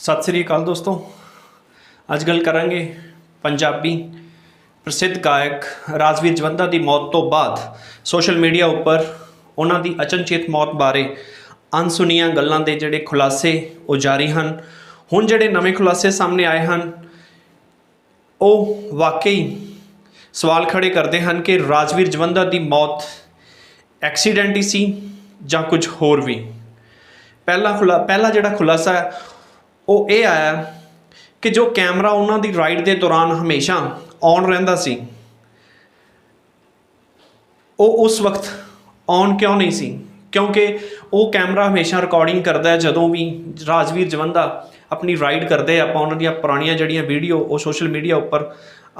ਸਤਿ ਸ੍ਰੀ ਅਕਾਲ ਦੋਸਤੋ। ਅੱਜ ਗੱਲ ਕਰਾਂਗੇ ਪੰਜਾਬੀ ਪ੍ਰਸਿੱਧ ਗਾਇਕ ਰਾਜਵੀਰ ਜਵੰਦਾ ਦੀ ਮੌਤ ਤੋਂ ਬਾਅਦ ਸੋਸ਼ਲ ਮੀਡੀਆ ਉੱਪਰ ਉਹਨਾਂ ਦੀ ਅਚਨਚੇਤ ਮੌਤ ਬਾਰੇ ਅਣਸੁਣੀਆਂ ਗੱਲਾਂ ਦੇ ਜਿਹੜੇ ਖੁਲਾਸੇ ਉਹ ਜਾਰੀ ਹਨ। ਹੁਣ ਜਿਹੜੇ ਨਵੇਂ ਖੁਲਾਸੇ ਸਾਹਮਣੇ ਆਏ ਹਨ, ਉਹ ਵਾਕਈ ਸਵਾਲ ਖੜੇ ਕਰਦੇ ਹਨ ਕਿ ਰਾਜਵੀਰ ਜਵੰਦਾ ਦੀ ਮੌਤ ਐਕਸੀਡੈਂਟ ਹੀ ਸੀ ਜਾਂ ਕੁਝ ਹੋਰ ਵੀ? ਪਹਿਲਾ ਖੁਲਾ ਪਹਿਲਾ ਜਿਹੜਾ ਖੁਲਾਸਾ ਹੈ ਉਹ ਇਹ ਆਇਆ ਕਿ ਜੋ ਕੈਮਰਾ ਉਹਨਾਂ ਦੀ ਰਾਈਡ ਦੇ ਦੌਰਾਨ ਹਮੇਸ਼ਾ ਔਨ ਰਹਿੰਦਾ ਸੀ, ਉਹ ਉਸ ਵਕਤ ਔਨ ਕਿਉਂ ਨਹੀਂ ਸੀ? ਕਿਉਂਕਿ ਉਹ ਕੈਮਰਾ ਹਮੇਸ਼ਾ ਰਿਕਾਰਡਿੰਗ ਕਰਦਾ ਹੈ, ਜਦੋਂ ਵੀ ਰਾਜਵੀਰ ਜਵੰਦਾ ਆਪਣੀ ਰਾਈਡ ਕਰਦੇ ਆਪਾਂ ਉਹਨਾਂ ਦੀਆਂ ਪੁਰਾਣੀਆਂ ਜਿਹੜੀਆਂ ਵੀਡੀਓ ਉਹ ਸੋਸ਼ਲ ਮੀਡੀਆ ਉੱਪਰ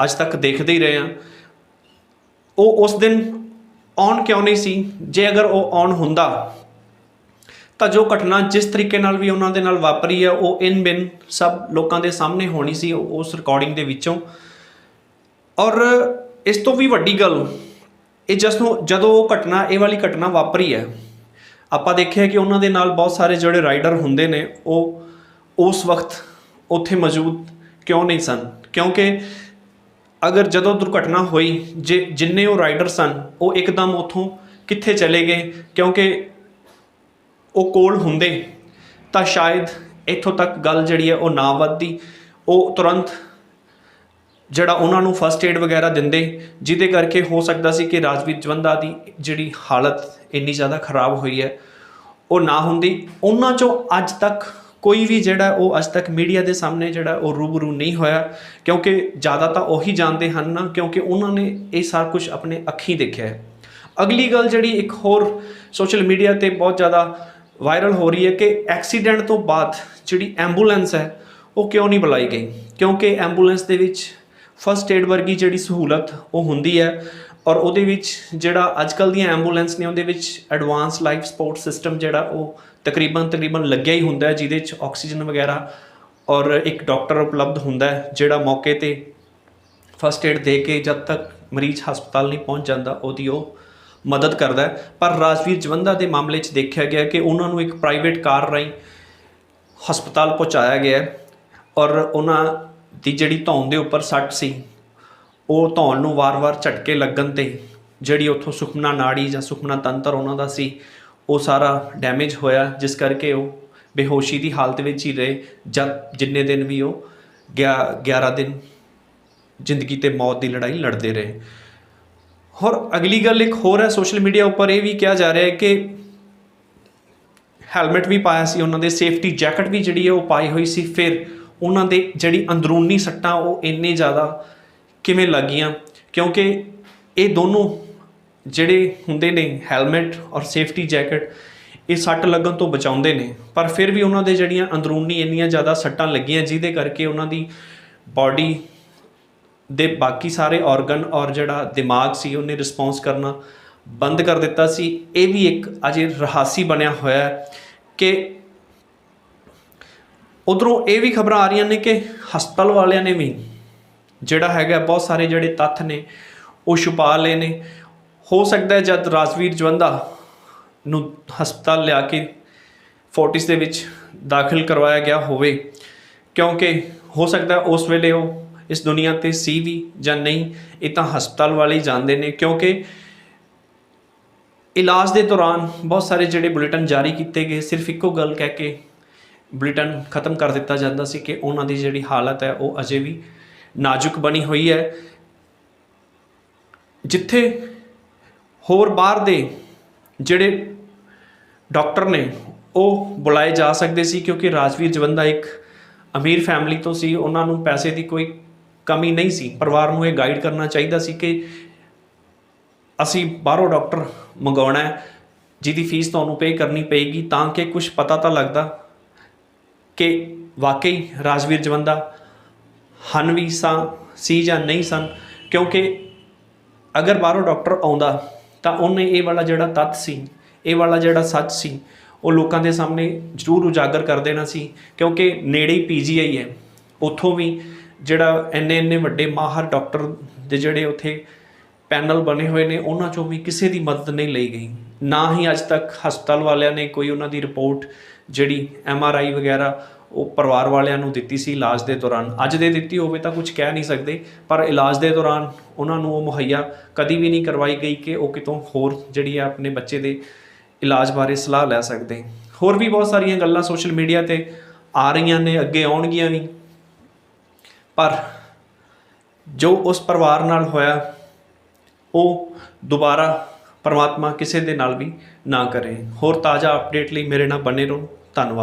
ਅੱਜ ਤੱਕ ਦੇਖਦੇ ਹੀ ਰਹੇ ਆ ਉਹ ਉਸ ਦਿਨ ਔਨ ਕਿਉਂ ਨਹੀਂ ਸੀ? ਜੇ ਅਗਰ ਉਹ ਔਨ ਹੁੰਦਾ ਤਾਂ ਜੋ ਘਟਨਾ ਜਿਸ ਤਰੀਕੇ ਨਾਲ ਵੀ ਉਹਨਾਂ ਦੇ ਨਾਲ ਵਾਪਰੀ ਹੈ, ਉਹ ਇਨ ਬਿਨ ਸਭ ਲੋਕਾਂ ਦੇ ਸਾਹਮਣੇ ਹੋਣੀ ਸੀ ਉਸ ਰਿਕਾਰਡਿੰਗ ਦੇ ਵਿੱਚੋਂ। ਔਰ ਇਸ ਤੋਂ ਵੀ ਵੱਡੀ ਗੱਲ, ਇਹ ਜਦੋਂ ਜਦੋਂ ਉਹ ਘਟਨਾ, ਇਹ ਵਾਲੀ ਘਟਨਾ ਵਾਪਰੀ ਹੈ, ਆਪਾਂ ਦੇਖਿਆ ਕਿ ਉਹਨਾਂ ਦੇ ਨਾਲ ਬਹੁਤ ਸਾਰੇ ਜਿਹੜੇ ਰਾਈਡਰ ਹੁੰਦੇ ਨੇ, ਉਹ ਉਸ ਵਕਤ ਉੱਥੇ ਮੌਜੂਦ ਕਿਉਂ ਨਹੀਂ ਸਨ? ਕਿਉਂਕਿ ਅਗਰ ਜਦੋਂ ਦੁਰਘਟਨਾ ਹੋਈ, ਜੇ ਜਿੰਨੇ ਉਹ ਰਾਈਡਰ ਸਨ, ਉਹ ਇੱਕਦਮ ਉੱਥੋਂ ਕਿੱਥੇ ਚਲੇ ਗਏ? ਕਿਉਂਕਿ ਉਹ ਕੋਲ ਹੁੰਦੇ, ਤਾਂ ਸ਼ਾਇਦ ਇੱਥੋਂ ਤੱਕ ਗੱਲ ਜਿਹੜੀ ਹੈ ਉਹ ਨਾ ਵੱਧਦੀ। ਉਹ ਤੁਰੰਤ ਜਿਹੜਾ ਉਹਨਾਂ ਨੂੰ ਫਸਟ ਏਡ ਵਗੈਰਾ ਦਿੰਦੇ, ਜਿਹਦੇ ਕਰਕੇ ਹੋ ਸਕਦਾ ਸੀ ਕਿ ਰਾਜਵੀਰ ਜਵੰਦਾ ਦੀ ਜਿਹੜੀ ਹਾਲਤ ਇੰਨੀ ਜ਼ਿਆਦਾ ਖਰਾਬ ਹੋਈ ਹੈ, ਉਹ ਨਾ ਹੁੰਦੀ। ਉਹਨਾਂ ਚੋਂ ਅੱਜ ਤੱਕ ਕੋਈ ਵੀ ਜਿਹੜਾ ਉਹ ਅੱਜ ਤੱਕ ਮੀਡੀਆ ਦੇ ਸਾਹਮਣੇ ਜਿਹੜਾ ਉਹ ਰੂਬਰੂ ਨਹੀਂ ਹੋਇਆ, ਕਿਉਂਕਿ ਜ਼ਿਆਦਾ ਤਾਂ ਉਹੀ ਜਾਣਦੇ ਹਨ ਨਾ, ਕਿਉਂਕਿ ਉਹਨਾਂ ਨੇ ਇਹ ਸਾਰਾ ਕੁਝ ਆਪਣੇ ਅੱਖੀਂ ਦੇਖਿਆ ਹੈ। ਅਗਲੀ ਗੱਲ ਜਿਹੜੀ ਇੱਕ ਹੋਰ ਸੋਸ਼ਲ ਮੀਡੀਆ ਤੇ ਬਹੁਤ ਜ਼ਿਆਦਾ ਵਾਇਰਲ ਹੋ ਰਹੀ ਹੈ ਕਿ ਐਕਸੀਡੈਂਟ ਤੋਂ ਬਾਅਦ ਜਿਹੜੀ ਐਂਬੂਲੈਂਸ ਹੈ, ਉਹ ਕਿਉਂ ਨਹੀਂ ਬੁਲਾਈ ਗਈ? ਕਿਉਂਕਿ ਐਂਬੂਲੈਂਸ ਦੇ ਵਿੱਚ ਫਸਟ ਏਡ ਵਰਗੀ ਜਿਹੜੀ ਸਹੂਲਤ, ਉਹ ਹੁੰਦੀ ਹੈ ਔਰ ਉਹਦੇ ਵਿੱਚ ਜਿਹੜਾ ਅੱਜਕੱਲ ਦੀਆਂ ਐਂਬੂਲੈਂਸ ਨੇ, ਉਹਦੇ ਵਿੱਚ ਐਡਵਾਂਸ ਲਾਈਫ ਸਪੋਰਟ ਸਿਸਟਮ ਜਿਹੜਾ, ਉਹ ਤਕਰੀਬਨ ਤਕਰੀਬਨ ਲੱਗਿਆ ਹੀ ਹੁੰਦਾ ਹੈ, ਜਿਹਦੇ ਵਿੱਚ ਆਕਸੀਜਨ ਵਗੈਰਾ ਔਰ ਇੱਕ ਡਾਕਟਰ ਉਪਲਬਧ ਹੁੰਦਾ ਹੈ, ਜਿਹੜਾ ਮੌਕੇ ਤੇ ਫਸਟ ਏਡ ਦੇ ਕੇ ਜਦ ਤੱਕ ਮਰੀਜ਼ ਹਸਪਤਾਲ ਨਹੀਂ ਪਹੁੰਚ ਜਾਂਦਾ, ਉਹਦੀ ਉਹ ਮਦਦ ਕਰਦਾ ਹੈ। ਪਰ ਰਾਜਵੀਰ ਜਵੰਦਾ ਦੇ ਮਾਮਲੇ 'ਚ ਦੇਖਿਆ ਗਿਆ ਕਿ ਉਹਨਾਂ ਨੂੰ ਇੱਕ ਪ੍ਰਾਈਵੇਟ ਕਾਰ ਰਾਹੀਂ ਹਸਪਤਾਲ ਪਹੁੰਚਾਇਆ ਗਿਆ ਔਰ ਉਹਨਾਂ ਦੀ ਜਿਹੜੀ ਧੌਣ ਦੇ ਉੱਪਰ ਸੱਟ ਸੀ, ਉਹ ਧੌਣ ਨੂੰ ਵਾਰ-ਵਾਰ ਝਟਕੇ ਲੱਗਣ ਤੇ ਜਿਹੜੀ ਉੱਥੋਂ ਸੁਖਮਨਾ ਨਾੜੀ ਜਾਂ ਸੁਖਮਨਾ ਤੰਤਰ ਉਹਨਾਂ ਦਾ ਸੀ, ਉਹ ਸਾਰਾ ਡੈਮੇਜ ਹੋਇਆ, ਜਿਸ ਕਰਕੇ ਉਹ ਬੇਹੋਸ਼ੀ ਦੀ ਹਾਲਤ ਵਿੱਚ ਹੀ ਰਹੇ। ਜਦ ਜਿੰਨੇ ਦਿਨ ਵੀ ਉਹ ਗਿਆ- 11 ਦਿਨ ਜ਼ਿੰਦਗੀ ਤੇ ਮੌਤ ਦੀ ਲੜਾਈ ਲੜਦੇ ਰਹੇ। ਹੋਰ ਅਗਲੀ ਗੱਲ ਇੱਕ ਹੋਰ ਹੈ ਸੋਸ਼ਲ ਮੀਡੀਆ ਉੱਪਰ ਇਹ ਵੀ ਕਿਹਾ ਜਾ ਰਿਹਾ ਹੈ ਕਿ ਹੈਲਮਟ ਵੀ ਪਾਇਆ ਸੀ, ਉਹਨਾਂ ਦੇ ਸੇਫਟੀ ਜੈਕਟ ਵੀ ਜਿਹੜੀ ਹੈ ਉਹ ਪਾਈ ਹੋਈ ਸੀ, ਫਿਰ ਉਹਨਾਂ ਦੇ ਜਿਹੜੀ ਅੰਦਰੂਨੀ ਸੱਟਾਂ ਉਹ ਇੰਨੇ ਜ਼ਿਆਦਾ ਕਿਵੇਂ ਲੱਗੀਆਂ? ਕਿਉਂਕਿ ਇਹ ਦੋਨੋਂ ਜਿਹੜੇ ਹੁੰਦੇ ਨੇ ਹੈਲਮਟ ਔਰ ਸੇਫਟੀ ਜੈਕਟ ਇਹ ਸੱਟ ਲੱਗਣ ਤੋਂ ਬਚਾਉਂਦੇ ਨੇ। ਪਰ ਫਿਰ ਵੀ ਉਹਨਾਂ ਦੇ ਜਿਹੜੀਆਂ ਅੰਦਰੂਨੀ ਇੰਨੀਆਂ ਜ਼ਿਆਦਾ ਸੱਟਾਂ ਲੱਗੀਆਂ, ਜਿਹਦੇ ਕਰਕੇ ਉਹਨਾਂ ਦੀ ਬਾਡੀ ਦੇ ਬਾਕੀ ਸਾਰੇ ਆਰਗਨ ਔਰ ਜਿਹੜਾ ਦਿਮਾਗ ਸੀ ਉਹਨੇ ਰਿਸਪੌਂਸ ਕਰਨਾ ਬੰਦ ਕਰ ਦਿੱਤਾ ਸੀ। ਇਹ ਵੀ ਇੱਕ ਅਜੇ ਰਹੱਸੀ ਬਣਿਆ ਹੋਇਆ ਹੈ ਕਿ ਉਧਰੋਂ ਇਹ ਵੀ ਖਬਰਾਂ ਆ ਰਹੀਆਂ ਨੇ ਕਿ ਹਸਪਤਾਲ ਵਾਲਿਆਂ ਨੇ ਵੀ ਜਿਹੜਾ ਹੈਗਾ ਬਹੁਤ ਸਾਰੇ ਜਿਹੜੇ ਤੱਥ ਨੇ, ਉਹ ਛੁਪਾ ਲਏ ਨੇ। ਹੋ ਸਕਦਾ ਹੈ ਜਦ ਰਾਜਵੀਰ ਜਵੰਦਾ ਨੂੰ ਹਸਪਤਾਲ ਲਿਆ ਕੇ ਫੋਰਟਿਸ ਦੇ ਵਿੱਚ ਦਾਖਲ ਕਰਵਾਇਆ ਗਿਆ ਹੋਵੇ, ਕਿਉਂਕਿ ਹੋ ਸਕਦਾ ਉਸ ਵੇਲੇ ਉਹ ਇਸ ਦੁਨੀਆ ਤੇ ਸੀ ਵੀ ਜਾਂ ਨਹੀਂ, ਇਹ ਤਾਂ ਹਸਪਤਾਲ ਵਾਲੇ ਹੀ ਜਾਣਦੇ ਨੇ ਕਿਉਂਕਿ ਇਲਾਜ ਦੇ ਦੌਰਾਨ ਬਹੁਤ ਸਾਰੇ ਜਿਹੜੇ ਬੁਲੇਟਿਨ ਜਾਰੀ ਕੀਤੇ ਗਏ, ਸਿਰਫ ਇੱਕੋ ਗੱਲ ਕਹਿ ਕੇ ਬੁਲੇਟਿਨ ਖਤਮ ਕਰ ਦਿੱਤਾ ਜਾਂਦਾ ਸੀ ਕਿ ਉਹਨਾਂ ਦੀ ਜਿਹੜੀ ਹਾਲਤ ਹੈ ਉਹ ਅਜੇ ਵੀ ਨਾਜ਼ੁਕ ਬਣੀ ਹੋਈ ਹੈ। ਜਿੱਥੇ ਹੋਰ ਬਾਹਰ ਦੇ ਜਿਹੜੇ ਡਾਕਟਰ ਨੇ, ਉਹ ਬੁਲਾਏ ਜਾ ਸਕਦੇ ਸੀ ਕਿਉਂਕਿ ਰਾਜਵੀਰ ਜਵੰਦਾ ਇੱਕ ਅਮੀਰ ਫੈਮਿਲੀ ਤੋਂ ਸੀ, ਉਹਨਾਂ ਨੂੰ ਪੈਸੇ ਦੀ ਕੋਈ ਕਮੀ ਨਹੀਂ ਸੀ। ਪਰਿਵਾਰ ਨੂੰ ਇਹ ਗਾਈਡ ਕਰਨਾ ਚਾਹੀਦਾ ਸੀ ਕਿ ਅਸੀਂ ਬਾਹਰੋਂ ਡਾਕਟਰ ਮੰਗਾਉਣਾ ਹੈ, ਜਿਹਦੀ ਫੀਸ ਤੁਹਾਨੂੰ ਪੇ ਕਰਨੀ ਪਏਗੀ ਤਾਂ ਕਿ ਕੁਝ ਪਤਾ ਤਾਂ ਲੱਗਦਾ ਕਿ ਵਾਕਈ ਰਾਜਵੀਰ ਜਵੰਦਾ ਹਨ ਵੀ ਸਾਂ, ਸੀ ਜਾਂ ਨਹੀਂ ਸਨ, ਕਿਉਂਕਿ ਅਗਰ ਬਾਹਰੋਂ ਡਾਕਟਰ ਆਉਂਦਾ ਤਾਂ ਉਹਨੇ ਇਹ ਵਾਲਾ ਜਿਹੜਾ ਤੱਥ ਸੀ, ਇਹ ਵਾਲਾ ਜਿਹੜਾ ਸੱਚ ਸੀ, ਉਹ ਲੋਕਾਂ ਦੇ ਸਾਹਮਣੇ ਜ਼ਰੂਰ ਉਜਾਗਰ ਕਰ ਦੇਣਾ ਸੀ, ਕਿਉਂਕਿ ਨੇੜੇ ਹੀ ਪੀਜੀਆਈ ਹੈ। ਉੱਥੋਂ ਵੀ ਜਿਹੜਾ ਇੰਨੇ ਇੰਨੇ ਵੱਡੇ ਮਾਹਰ ਡਾਕਟਰ ਦੇ ਜਿਹੜੇ ਉੱਥੇ ਪੈਨਲ ਬਣੇ ਹੋਏ ਨੇ, ਉਹਨਾਂ ਚੋਂ ਵੀ ਕਿਸੇ ਦੀ ਮਦਦ ਨਹੀਂ ਲਈ ਗਈ। ਨਾ ਹੀ ਅੱਜ ਤੱਕ ਹਸਪਤਾਲ ਵਾਲਿਆਂ ਨੇ ਕੋਈ ਉਹਨਾਂ ਦੀ ਰਿਪੋਰਟ ਜਿਹੜੀ ਐਮ ਆਰ ਆਈ ਵਗੈਰਾ ਉਹ ਪਰਿਵਾਰ ਵਾਲਿਆਂ ਨੂੰ ਦਿੱਤੀ ਸੀ ਇਲਾਜ ਦੇ ਦੌਰਾਨ। ਅੱਜ ਦੇ ਦਿੱਤੀ ਹੋਵੇ ਤਾਂ ਕੁਝ ਕਹਿ ਨਹੀਂ ਸਕਦੇ, ਪਰ ਇਲਾਜ ਦੇ ਦੌਰਾਨ ਉਹਨਾਂ ਨੂੰ ਉਹ ਮੁਹੱਈਆ ਕਦੀ ਵੀ ਨਹੀਂ ਕਰਵਾਈ ਗਈ ਕਿ ਉਹ ਕਿਤੋਂ ਹੋਰ ਜਿਹੜੀ ਆ ਆਪਣੇ ਬੱਚੇ ਦੇ ਇਲਾਜ ਬਾਰੇ ਸਲਾਹ ਲੈ ਸਕਦੇ। ਹੋਰ ਵੀ ਬਹੁਤ ਸਾਰੀਆਂ ਗੱਲਾਂ ਸੋਸ਼ਲ ਮੀਡੀਆ ਤੇ ਆ ਰਹੀਆਂ ਨੇ, ਅੱਗੇ ਆਉਣਗੀਆਂ ਵੀ। ਪਰ ਜੋ ਉਸ ਪਰਿਵਾਰ ਨਾਲ ਹੋਇਆ, ਉਹ ਦੁਬਾਰਾ ਪਰਮਾਤਮਾ ਕਿਸੇ ਦੇ ਨਾਲ ਵੀ ਨਾ ਕਰੇ। ਹੋਰ ਤਾਜ਼ਾ ਅਪਡੇਟ ਲਈ ਮੇਰੇ ਨਾਲ ਬਣੇ ਰਹੋ। ਧੰਨਵਾਦ।